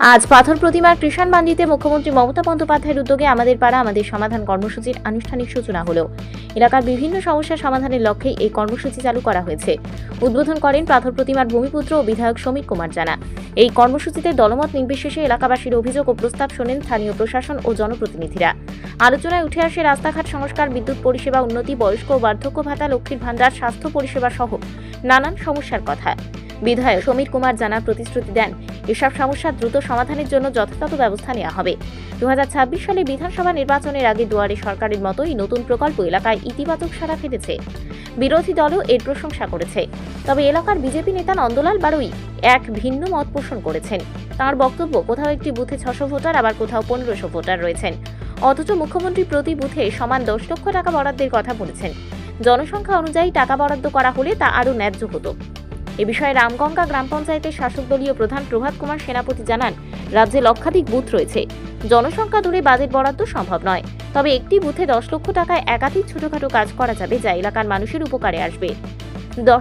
আজ পাথর প্রতিমার কৃষাণ বান্ডিতে মুখ্যমন্ত্রী মমতা বন্দ্যোপাধ্যায়ের উদ্যোগে আমাদের পাড়া আমাদের সমাধান কর্মসূচির আনুষ্ঠানিক সূচনা হলো। এলাকার বিভিন্ন সমস্যা সমাধানের লক্ষ্যে এই কর্মসূচি চালু করা হয়েছে। উদ্বোধন করেন পাথর প্রতিমার ভূমিপুত্র ও বিধায়ক সমীর কুমার জানা। এই কর্মসূচিতে দলমত নির্বিশেষে এলাকাবাসীর অভিযোগ ও প্রস্তাব শোনেন স্থানীয় প্রশাসন ও জনপ্রতিনিধিরা। আলোচনায় উঠে আসে রাস্তাঘাট সংস্কার, বিদ্যুৎ পরিষেবা উন্নতি, বয়স্ক ও বার্ধক্য ভাতা লক্ষ্মীর ভাণ্ডার, স্বাস্থ্য পরিষেবা সহ নানান সমস্যার কথা। বিধায়ক সমীর কুমার জানা প্রতিশ্রুতি দেন এসব সমস্যা দ্রুত সমাধানের জন্য যথাযথ ব্যবস্থা নেওয়া হবে। দু হাজার ছাব্বিশ সালে বিধানসভা নির্বাচনের আগে দুয়ারে সরকারের মতোই নতুন প্রকল্প এলাকায় ইতিবাচক সাড়া ফেলেছে। বিরোধী দলও এর প্রশংসা করেছে। তবে এলাকার বিজেপি নেতা নন্দলাল বারুই এক ভিন্ন মত পোষণ করেছেন। তার বক্তব্য, কোথাও একটি বুথে ছশো ভোটার, আবার কোথাও পনেরোশো ভোটার রয়েছেন। অথচ মুখ্যমন্ত্রী প্রতি বুথে সমান দশ লক্ষ টাকা বরাদ্দের কথা বলেছেন। জনসংখ্যা অনুযায়ী টাকা বরাদ্দ করা হলে তা আরও ন্যায্য হতো। এ বিষয়ে রামগঙ্গা গ্রাম পঞ্চায়েতের শাসক দলীয় প্রধান প্রভাত কুমার সেনাপতি জানান, রাজ্যে লক্ষাধিক বুথ রয়েছে। জনসংখ্যা দূরে বাজেট বরাদ্দ সম্ভব নয়। তবে একটি বুথে দশ লক্ষ টাকায় একাধিক ছোটখাটো কাজ করা যাবে যা এলাকার মানুষের উপকারে আসবে।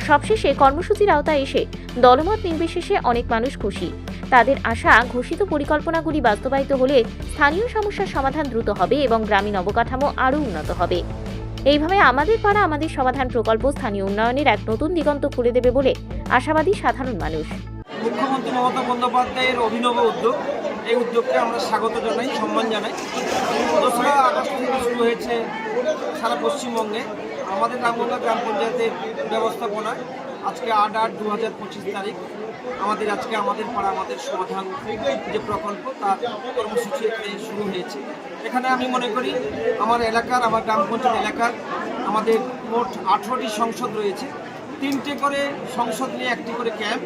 সবশেষে কর্মসূচির আওতায় এসে দলমত নির্বিশেষে অনেক মানুষ খুশি। তাদের আশা, ঘোষিত পরিকল্পনাগুলি বাস্তবায়িত হলে স্থানীয় সমস্যার সমাধান দ্রুত হবে এবং গ্রামীণ অবকাঠামো আরও উন্নত হবে। এইভাবে আমাদের পাড়া, আমাদের সমাধান প্রকল্প স্থানীয় উন্নয়নের এক নতুন দিগন্ত খুলে দেবে বলে আশাবাদী সাধারণ মানুষ। মুখ্যমন্ত্রী মমতা বন্দ্যোপাধ্যায়ের অভিনব উদ্যোগ, এই উদ্যোগকে আমরা স্বাগত জানাই, সম্মান জানাই। দোসরা আগস্ট থেকে শুরু হয়েছে সারা পশ্চিমবঙ্গে। আমাদের রামগঙ্গা গ্রাম পঞ্চায়েতের ব্যবস্থাপনায় আজকে আট আট দু হাজার পঁচিশ তারিখ আমাদের আজকে আমাদের পাড়া, আমাদের সমাধান যে প্রকল্প, তার কর্মসূচি এখানে শুরু হয়েছে। এখানে আমি মনে করি আমার এলাকার, আমার গ্রাম পঞ্চায়েত এলাকার আমাদের মোট আঠেরোটি সংসদ রয়েছে। তিনটে করে সংসদ নিয়ে একটি করে ক্যাম্প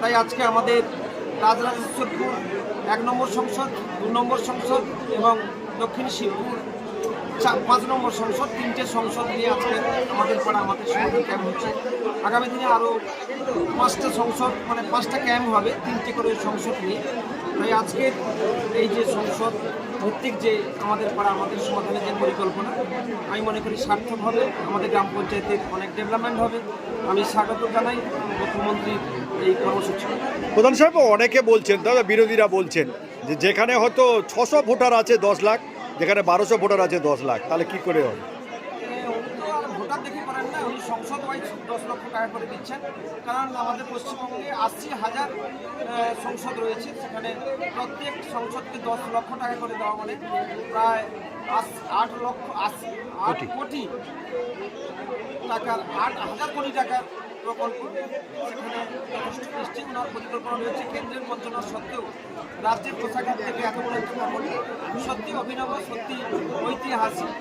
তাই আজকে আমাদের রাজরাজেশ্বরপুর এক নম্বর সংসদ, দু নম্বর সংসদ এবং দক্ষিণ শিবপুর পাঁচ নম্বর সংসদ, তিনটে সংসদ নিয়ে আজকে আমাদের পাড়া আমাদের সমাধান ক্যাম্প হচ্ছে। আগামী দিনে আরও পাঁচটা সংসদ মানে পাঁচটা ক্যাম্প হবে, তিনটে করে সংসদ নিয়ে। তাই আজকের এই যে সংসদ ভিত্তিক যে আমাদের পাড়া আমাদের সমাধানের যে পরিকল্পনা, আমি মনে করি সার্থক হবে, আমাদের গ্রাম পঞ্চায়েতের অনেক ডেভেলপমেন্ট হবে। আমি স্বাগত জানাই মুখ্যমন্ত্রীর এই কর্মসূচি। প্রধান সাহেব, অনেকে বলছেন, দাদা বিরোধীরা বলছেন যে যেখানে হয়তো ছশো ভোটার আছে দশ লাখ যেখানে বারোশো ভোটার আছে দশ লাখ তাহলে কি করে হবে? সংসদ ওয়াইজ দশ লক্ষ টাকা করে দিচ্ছেন। কারণ আমাদের পশ্চিমবঙ্গে আশি হাজার সংসদ রয়েছে। সেখানে প্রত্যেক সংসদকে দশ লক্ষ টাকা করে দেওয়া মানে প্রায় আট লক্ষ আশি আট কোটি। টাকার আট হাজার কোটি টাকার প্রকল্প। সেখানে যথেষ্ট ওনার পরিকল্পনা রয়েছে। কেন্দ্রের বঞ্চনা সত্ত্বেও রাজ্যের কোষাগার থেকে এত বড় একটা সত্যি অভিনব সত্যি ঐতিহাসিক।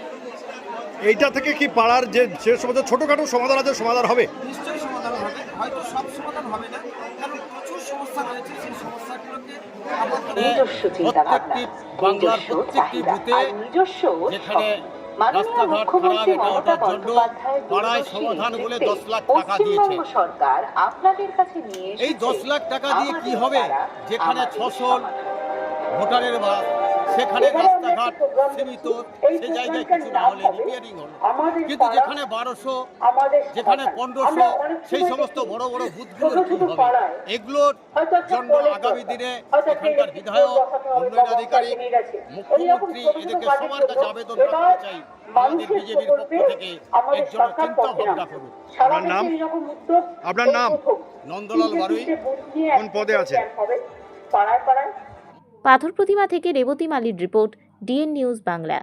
এইটা থেকে কি পাড়ার যে যে সমস্ত ছোটোখাটো সমাধান আছে সমাধান হবে? নিশ্চয়ই সমাধান হবে। হয়তো সব সমাধান হবে না কারণ প্রচুর সমস্যা রয়েছে। সেই সমস্যাগুলোকে আপাতত নিজস্ব চিন্তাভাবনা প্রত্যেকটি বাংলার প্রত্যেকটি বুথে যেখানে রাস্তাঘাট খারাপ এটা মমতা জন্য পাড়ায় সমাধান বলে 10 লাখ টাকা দিয়েছে। সরকার আপনাদের কাছে নিয়ে এই দশ লাখ টাকা দিয়ে কি হবে? যেখানে ছশো। ভোটারের বাস সেখানে আমরা রাস্তাঘাট একটা program সীমিত সে জায়গায় কিছু না হলে রিপেয়ারিং হলো। কিন্তু যেখানে বারোশো যেখানে পনেরোশো সেই সমস্ত বড় বড় বুথগুলো ছোট কি হবে? এগুলোর জন্য আগামী দিনে এখানকার বিধায়ক উন্নয়ন আধিকারিক মুখ্যমন্ত্রী এদেরকে কাজের সবার কাছে আবেদন রাখতে চাই। আমাদের বিজেপির পক্ষ থেকে এর জন্য চিন্তা ভাবনা করুন। আপনার নাম? দেশে এরকম উদ্যোগ আপনার নাম? নন্দলাল বারুই। কোন পদে আছে? পাড়ায় পাড়ায়। পাথর প্রতিমা থেকে রেবতী মালির রিপোর্ট। DN news Bangla.